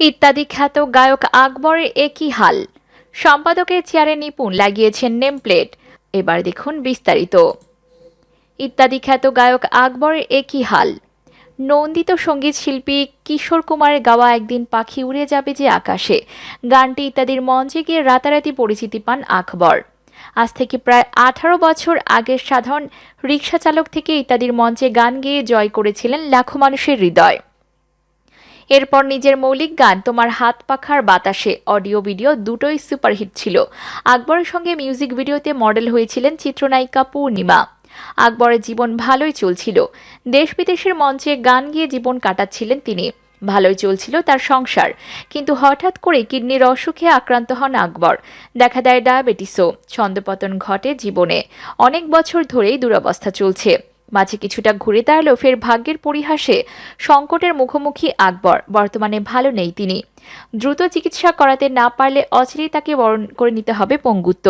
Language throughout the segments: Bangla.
ইত্যাদি খ্যাত গায়ক আকবরের একই হাল। সম্পাদকের চেয়ারে নিপুণ লাগিয়েছেন নেম প্লেট এবার দেখুন বিস্তারিত। ইত্যাদি খ্যাত গায়ক আকবরের একই হাল। নন্দিত সংগীত শিল্পী কিশোর কুমারের গাওয়া একদিন পাখি উড়ে যাবে যে আকাশে। গানটি ইত্যাদির মঞ্চে গিয়ে রাতারাতি পরিচিতি পান আকবর। আজ থেকে প্রায় আঠারো বছর আগের সাধারণ রিক্সা চালক থেকে ইত্যাদির মঞ্চে গান গেয়ে জয় করেছিলেন লাখো মানুষের হৃদয়। এরপর নিজের মৌলিক গান, তোমার হাত পাখার বাতাসে অডিও ভিডিও দুটোই সুপারহিট ছিল। আকবরের সঙ্গে মিউজিক ভিডিওতে মডেল হয়েছিলেন চিত্রনায়িকা পূর্ণিমা। আকবরের জীবন ভালোই চলছিল। দেশ বিদেশের মঞ্চে গান গিয়ে জীবন কাটাচ্ছিলেন তিনি। ভালোই চলছিল তার সংসার। কিন্তু হঠাৎ করে কিডনির অসুখে আক্রান্ত হন আকবর। দেখা দেয় ডায়াবেটিসও। ছন্দপতন ঘটে জীবনে। অনেক বছর ধরেই দুরবস্থা চলছে। মাঝে কিছুটা ঘুরে দাঁড়ালেও ফের ভাগ্যের পরিহাসে সংকটের মুখোমুখি আকবর। বর্তমানে ভালো নেই তিনি। দ্রুত চিকিৎসা করাতে না পারলে অচিরেই তাকে বরণ করে নিতে হবে পঙ্গুত্ব।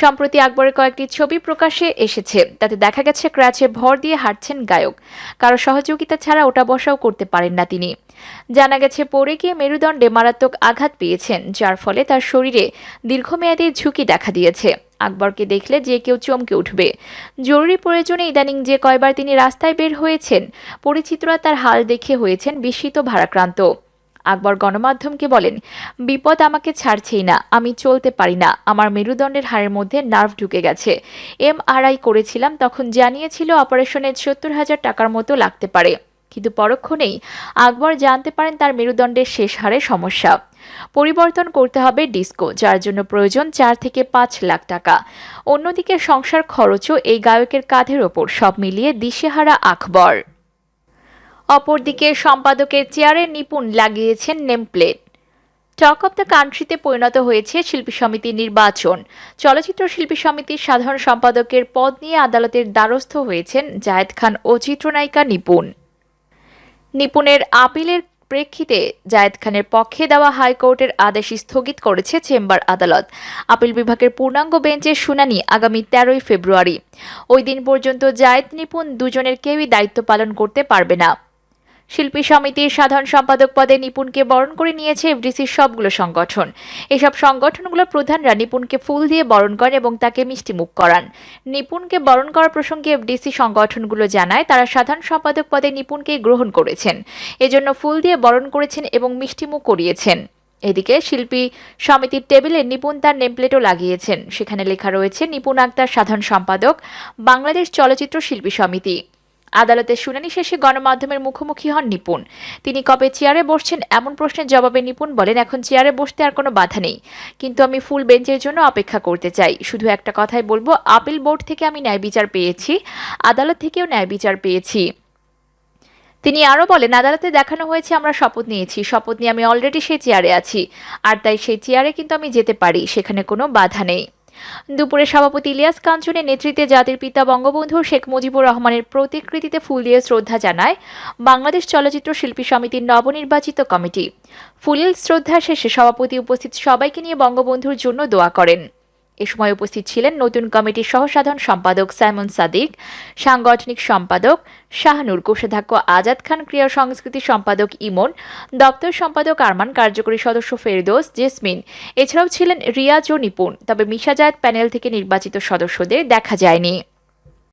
সম্প্রতি আকবরের কয়েকটি ছবি প্রকাশে এসেছে। তাতে দেখা গেছে ক্রাচে ভর দিয়ে হাঁটছেন গায়ক। কারও সহযোগিতা ছাড়া ওটা বসাও করতে পারেন না তিনি। জানা গেছে, পড়ে গিয়ে মেরুদণ্ডে মারাত্মক আঘাত পেয়েছেন, যার ফলে তার শরীরে দীর্ঘমেয়াদী ঝুঁকি দেখা দিয়েছে। আকবরকে দেখলে যে কেউ চমকে উঠবে। জরুরি প্রয়োজনে ইদানিং যে কয়বার তিনি রাস্তায় বের হয়েছেন, পরিচিতরা তার হাল দেখে হয়েছেন বিস্মিত ভারাক্রান্ত। আকবর গণমাধ্যমকে বলেন, বিপদ আমাকে ছাড়ছেই না, আমি চলতে পারি না, আমার মেরুদণ্ডের হাড়ের মধ্যে নার্ভ ঢুকে গেছে। এম করেছিলাম, তখন জানিয়েছিল অপারেশনে সত্তর হাজার টাকার মতো লাগতে পারে। কিন্তু পরক্ষণেই আকবর জানতে পারেন তার মেরুদণ্ডের শেষ হারে সমস্যা। পরিবর্তন করতে হবে ডিস্কো, যার জন্য প্রয়োজন চার থেকে পাঁচ লাখ টাকা। অন্যদিকে সংসার খরচও এই গায়কের কাঁধের ওপর, সব মিলিয়ে দিশেহারা আকবর। অপরদিকে সম্পাদকের চেয়ারে নিপুণ লাগিয়েছেন নেমপ্লেট। টক অব দ্য কান্ট্রিতে পরিণত হয়েছে শিল্পী সমিতির নির্বাচন। চলচ্চিত্র শিল্পী সমিতির সাধারণ সম্পাদকের পদ নিয়ে আদালতের দ্বারস্থ হয়েছেন জায়েদ খান ও চিত্রনায়িকা নিপুণ। নিপুণের আপিলের প্রেক্ষিতে জায়েদ খানের পক্ষে দেওয়া হাইকোর্টের আদেশ স্থগিত করেছে চেম্বার আদালত। আপিল বিভাগের পূর্ণাঙ্গ বেঞ্চের শুনানি আগামী তেরোই ফেব্রুয়ারি। ওই দিন পর্যন্ত জায়েদ নিপুণ দুজনের কেউই দায়িত্ব পালন করতে পারবে না। শিল্পী সমিতির সাধারণ সম্পাদক পদে নিপুণকে বরণ করে নিয়েছে এফডিসির সবগুলো সংগঠন। এসব সংগঠনগুলোর প্রধানরা নিপুণকে ফুল দিয়ে বরণ করেন এবং তাকে মিষ্টিমুখ করান। নিপুণকে বরণ করার প্রসঙ্গে এফডিসি সংগঠনগুলো জানায়, তারা সাধারণ সম্পাদক পদে নিপুণকে গ্রহণ করেছেন। এজন্য ফুল দিয়ে বরণ করেছেন এবং মিষ্টিমুখ করিয়েছেন। এদিকে শিল্পী সমিতির টেবিলে নিপুণ তার নেমপ্লেটও লাগিয়েছেন। সেখানে লেখা রয়েছে, নিপুণ আক্তার সাধারণ সম্পাদক, বাংলাদেশ চলচ্চিত্র শিল্পী সমিতি। আদালতের শুনানি শেষে গণমাধ্যমের মুখোমুখি হন নিপুণ। তিনি কবে চেয়ারে বসছেন এমন প্রশ্নের জবাবে নিপুণ বলেন, এখন চেয়ারে বসতে আর কোনো বাধা নেই। কিন্তু আমি ফুল বেঞ্চের জন্য অপেক্ষা করতে চাই। শুধু একটা কথাই বলব, আপিল বোর্ড থেকে আমি ন্যায় বিচার পেয়েছি, আদালত থেকেও ন্যায় বিচার পেয়েছি। তিনি আরও বলেন, আদালতে দেখানো হয়েছে আমরা শপথ নিয়েছি। শপথ নিয়ে আমি অলরেডি সেই চেয়ারে আছি। আর তাই সেই চেয়ারে কিন্তু আমি যেতে পারি। সেখানে কোনো বাধা নেই। দুপুরে সভাপতি ইলিয়াস কাঞ্চনের নেতৃত্বে জাতির পিতা বঙ্গবন্ধু শেখ মুজিবুর রহমানের প্রতিকৃতিতে ফুল দিয়ে শ্রদ্ধা জানায় বাংলাদেশ চলচ্চিত্র শিল্পী সমিতির নবনির্বাচিত কমিটি। ফুলের শ্রদ্ধা শেষে সভাপতি উপস্থিত সবাইকে নিয়ে বঙ্গবন্ধুর জন্য দোয়া করেন। এ সময় উপস্থিত ছিলেন নতুন কমিটির সহসাধারণ সম্পাদক সাইমন সাদিক, সাংগঠনিক সম্পাদক শাহনুর, কোষাধ্যক্ষ আজাদ খান ক্রিয়া সংস্কৃতি সম্পাদক ইমন, দপ্তর সম্পাদক আরমান, কার্যকরী সদস্য ফেরদোস, জেসমিন। এছাড়াও ছিলেন রিয়াজ ও নিপুণ। তবে মিশাজায়াত প্যানেল থেকে নির্বাচিত সদস্যদের দেখা যায়নি।